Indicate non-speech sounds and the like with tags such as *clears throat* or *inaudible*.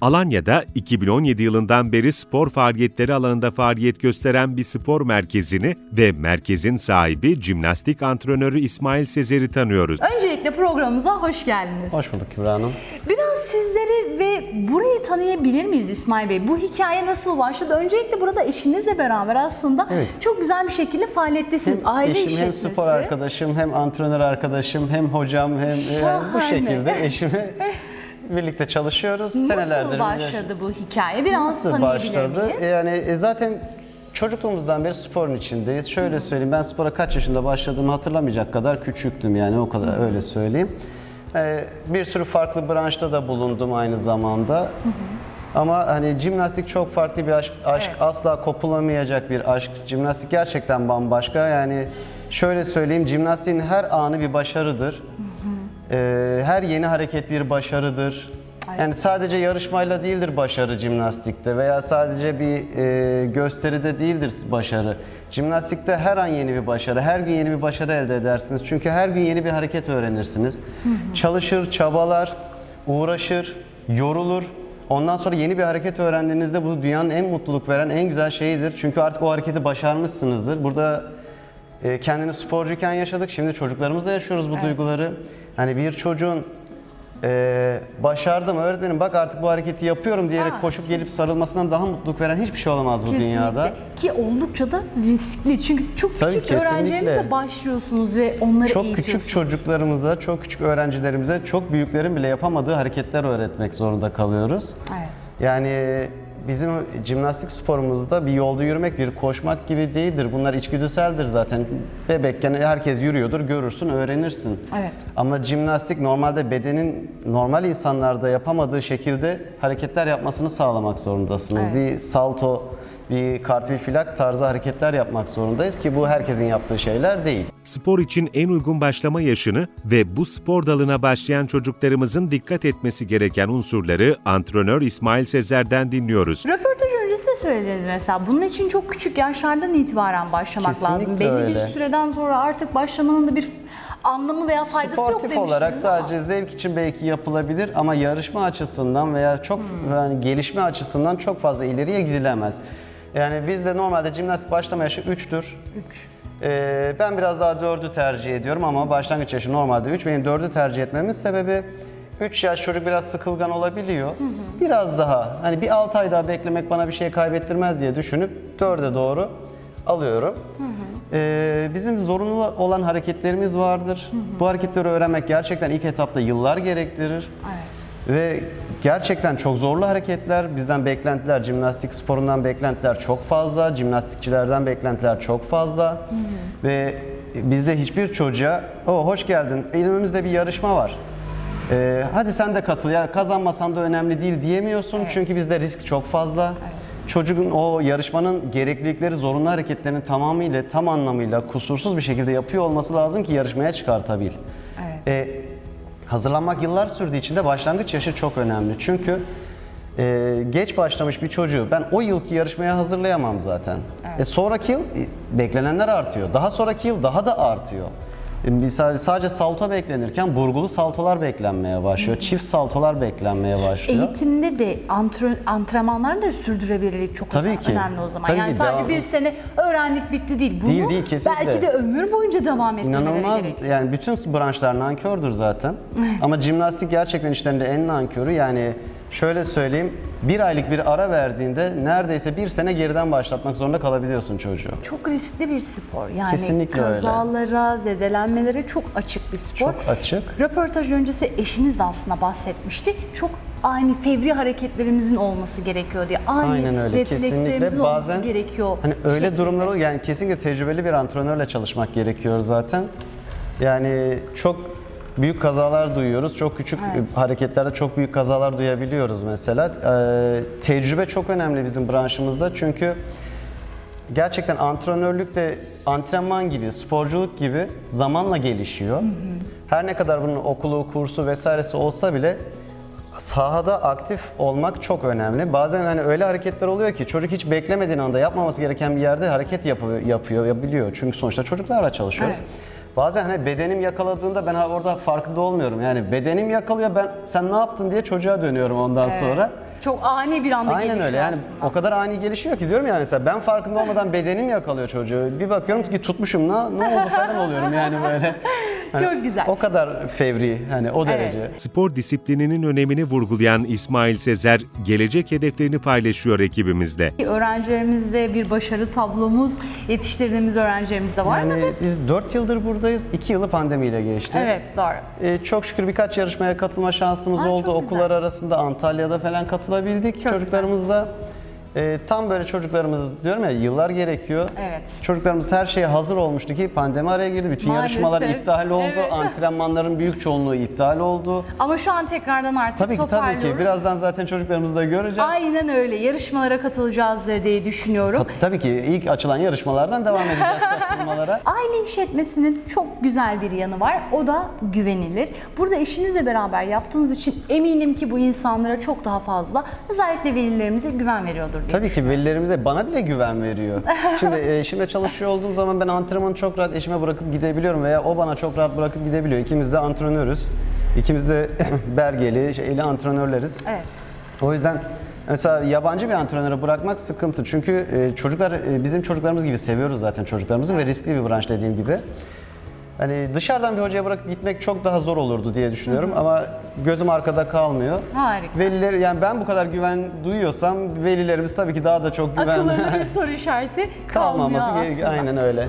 Alanya'da 2017 yılından beri spor faaliyetleri alanında faaliyet gösteren bir spor merkezini ve merkezin sahibi jimnastik antrenörü İsmail Sezer'i tanıyoruz. Öncelikle programımıza hoş geldiniz. Hoş bulduk Kübra Hanım. Biraz sizleri ve burayı tanıyabilir miyiz İsmail Bey? Bu hikaye nasıl başladı? Öncelikle burada eşinizle beraber aslında Evet. çok güzel bir şekilde faaliyettesiniz. Aile eşim hem spor arkadaşım, hem antrenör arkadaşım, hem hocam, hem e, Şahane. bu şekilde eşimle *laughs* birlikte çalışıyoruz. Nasıl bile- başladı bu hikaye? Biraz Nasıl tanıyabilir başladı? miyiz? Yani e, zaten çocukluğumuzdan beri sporun içindeyiz. Şöyle söyleyeyim ben spora kaç yaşında başladığımı hatırlamayacak kadar küçüktüm yani o kadar öyle söyleyeyim. Ee, bir sürü farklı branşta da bulundum aynı zamanda. Ama hani jimnastik çok farklı bir aşk, aşk asla kopulamayacak bir aşk. Jimnastik gerçekten bambaşka. Yani şöyle söyleyeyim jimnastiğin her anı bir başarıdır. Ee, her yeni hareket bir başarıdır. Yani sadece yarışmayla değildir başarı jimnastikte veya sadece bir e, gösteride değildir başarı. Jimnastikte her an yeni bir başarı, her gün yeni bir başarı elde edersiniz. Çünkü her gün yeni bir hareket öğrenirsiniz. Çalışır, çabalar, uğraşır, yorulur. Ondan sonra yeni bir hareket öğrendiğinizde bu dünyanın en mutluluk veren en güzel şeyidir. Çünkü artık o hareketi başarmışsınızdır. Burada e, kendini sporcuyken yaşadık. Şimdi çocuklarımızla yaşıyoruz bu duyguları. Hani bir çocuğun e, başardım öğretmenim bak artık bu hareketi yapıyorum diyerek Aa. koşup gelip sarılmasından daha mutluluk veren hiçbir şey olamaz bu Kesinlikle. dünyada. Ki oldukça da riskli. Çünkü çok Tabii, küçük kesinlikle. öğrencilerinize başlıyorsunuz ve onları Çok küçük çocuklarımıza, çok küçük öğrencilerimize çok büyüklerin bile yapamadığı hareketler öğretmek zorunda kalıyoruz. Evet. Yani bizim jimnastik sporumuzda bir yolda yürümek, bir koşmak gibi değildir. Bunlar içgüdüseldir zaten. Bebekken herkes yürüyordur, görürsün, öğrenirsin. Evet. Ama jimnastik normalde bedenin normal insanlarda yapamadığı şekilde hareketler yapmasını sağlamak zorundasınız. Evet. Bir salto, bir kartbil filak tarzı hareketler yapmak zorundayız ki bu herkesin yaptığı şeyler değil. Spor için en uygun başlama yaşını ve bu spor dalına başlayan çocuklarımızın dikkat etmesi gereken unsurları antrenör İsmail Sezer'den dinliyoruz. Röportaj öncesi söylediniz mesela. Bunun için çok küçük yaşlardan itibaren başlamak Kesinlikle lazım. Belli bir öyle. süreden sonra artık başlamanın da bir anlamı veya faydası yok Sportif demiştiniz olarak ama- sadece zevk için belki yapılabilir ama yarışma açısından veya çok Hmm. yani gelişme açısından çok fazla ileriye gidilemez. Yani bizde normalde jimnastik başlama yaşı 3'tür. 3. ben biraz daha 4'ü tercih ediyorum ama başlangıç yaşı normalde 3. Benim 4'ü tercih etmemin sebebi 3 yaş çocuk biraz sıkılgan olabiliyor. Biraz daha hani bir 6 ay daha beklemek bana bir şey kaybettirmez diye düşünüp 4'e doğru alıyorum. Ee, bizim zorunlu olan hareketlerimiz vardır. Bu hareketleri öğrenmek gerçekten ilk etapta yıllar gerektirir. Evet. Ve gerçekten çok zorlu hareketler. Bizden beklentiler, jimnastik sporundan beklentiler çok fazla. Jimnastikçilerden beklentiler çok fazla. Ve bizde hiçbir çocuğa, o hoş geldin, önümüzde bir yarışma var. Ee, hadi sen de katıl ya kazanmasan da önemli değil diyemiyorsun. Çünkü bizde risk çok fazla. Çocuğun o yarışmanın gereklilikleri, zorunlu hareketlerini tamamıyla, tam anlamıyla kusursuz bir şekilde yapıyor olması lazım ki yarışmaya çıkartabil. Evet. E, hazırlanmak yıllar sürdüğü için de başlangıç yaşı çok önemli. Çünkü e, geç başlamış bir çocuğu ben o yılki yarışmaya hazırlayamam zaten. E, sonraki yıl e, beklenenler artıyor. Daha sonraki yıl daha da artıyor. E, Misal sadece salto beklenirken burgulu saltolar beklenmeye başlıyor. Çift saltolar beklenmeye başlıyor. Eğitimde de antre, antrenmanların da sürdürülebilirlik çok Tabii ki. önemli o zaman. Tabii yani ki, sadece devam- bir sene öğrendik bitti değil. Bunu Değil, değil, kesinlikle. belki de ömür boyunca devam ettirmeleri İnanılmaz gerekiyor. yani bütün branşlar nankördür zaten. *laughs* Ama jimnastik gerçekten işlerinde en nankörü. Yani şöyle söyleyeyim bir aylık bir ara verdiğinde neredeyse bir sene geriden başlatmak zorunda kalabiliyorsun çocuğu. Çok riskli bir spor. Yani Kesinlikle öyle. kazalara, zedelenmelere çok açık bir spor. Çok açık. Röportaj öncesi eşiniz de aslında bahsetmişti. Çok aynı fevri hareketlerimizin olması gerekiyor diye. Aynı Aynen öyle reflekslerimizin kesinlikle olması bazen gerekiyor. hani öyle şeklinde. durumlar oluyor yani kesinlikle tecrübeli bir antrenörle çalışmak gerekiyor zaten. Yani çok büyük kazalar duyuyoruz. Çok küçük Evet. hareketlerde çok büyük kazalar duyabiliyoruz mesela. Ee, tecrübe çok önemli bizim branşımızda çünkü gerçekten antrenörlük de antrenman gibi, sporculuk gibi zamanla gelişiyor. Her ne kadar bunun okulu, kursu vesairesi olsa bile sahada aktif olmak çok önemli. Bazen hani öyle hareketler oluyor ki çocuk hiç beklemediğin anda yapmaması gereken bir yerde hareket yapıyor, yapıyor, yapabiliyor. Çünkü sonuçta çocuklarla çalışıyoruz. Evet. Bazen hani bedenim yakaladığında ben ha- orada farkında olmuyorum. Yani bedenim yakalıyor ben sen ne yaptın diye çocuğa dönüyorum ondan sonra. Çok ani bir anda Aynen gelişiyor öyle yani aslında. o kadar ani gelişiyor ki diyorum ya mesela ben farkında olmadan bedenim yakalıyor çocuğu. Bir bakıyorum ki tutmuşum ne, ne oldu falan oluyorum yani böyle. *laughs* Hani Çok güzel. O kadar fevri hani o Evet. derece. Spor disiplininin önemini vurgulayan İsmail Sezer, gelecek hedeflerini paylaşıyor ekibimizde. Öğrencilerimizde bir başarı tablomuz, yetiştirdiğimiz öğrencilerimizde var mı? Yani biz 4 yıldır buradayız. 2 yılı pandemiyle geçti. Evet doğru. Ee, çok şükür birkaç yarışmaya katılma şansımız Aa, oldu. çok güzel. Okullar arasında Antalya'da falan katılabildik. Çok Çocuklarımızla e, tam böyle çocuklarımız diyorum ya yıllar gerekiyor. Evet. Çocuklarımız her şeye hazır olmuştu ki pandemi araya girdi. Bütün Maalesef. yarışmalar iptal oldu. Evet. Antrenmanların büyük çoğunluğu iptal oldu. Ama şu an tekrardan artık Tabii ki tabii toparlıyoruz. ki. Birazdan zaten çocuklarımızı da göreceğiz. Aynen öyle. Yarışmalara katılacağız diye düşünüyorum. Kat- tabii ki ilk açılan yarışmalardan devam edeceğiz *laughs* katılmalara. Aile işletmesinin çok güzel bir yanı var. O da güvenilir. Burada eşinizle beraber yaptığınız için eminim ki bu insanlara çok daha fazla özellikle velilerimize güven veriyordur. Tabii ki velilerimize bana bile güven veriyor. Şimdi e, eşimle çalışıyor olduğum zaman ben antrenmanı çok rahat eşime bırakıp gidebiliyorum veya o bana çok rahat bırakıp gidebiliyor. İkimiz de antrenörüz. İkimiz de *clears throat* belgeli, şeyli antrenörleriz. Evet. O yüzden mesela yabancı bir antrenöre bırakmak sıkıntı. Çünkü e, çocuklar e, bizim çocuklarımız gibi seviyoruz zaten çocuklarımızı ve riskli bir branş dediğim gibi. Hani dışarıdan bir hocaya bırakıp gitmek çok daha zor olurdu diye düşünüyorum ama gözüm arkada kalmıyor. Harika. Veliler yani ben bu kadar güven duyuyorsam velilerimiz tabii ki daha da çok güven Akıllarında bir *laughs* soru işareti kalmıyor kalmaması aslında. gerekiyor. Aynen öyle.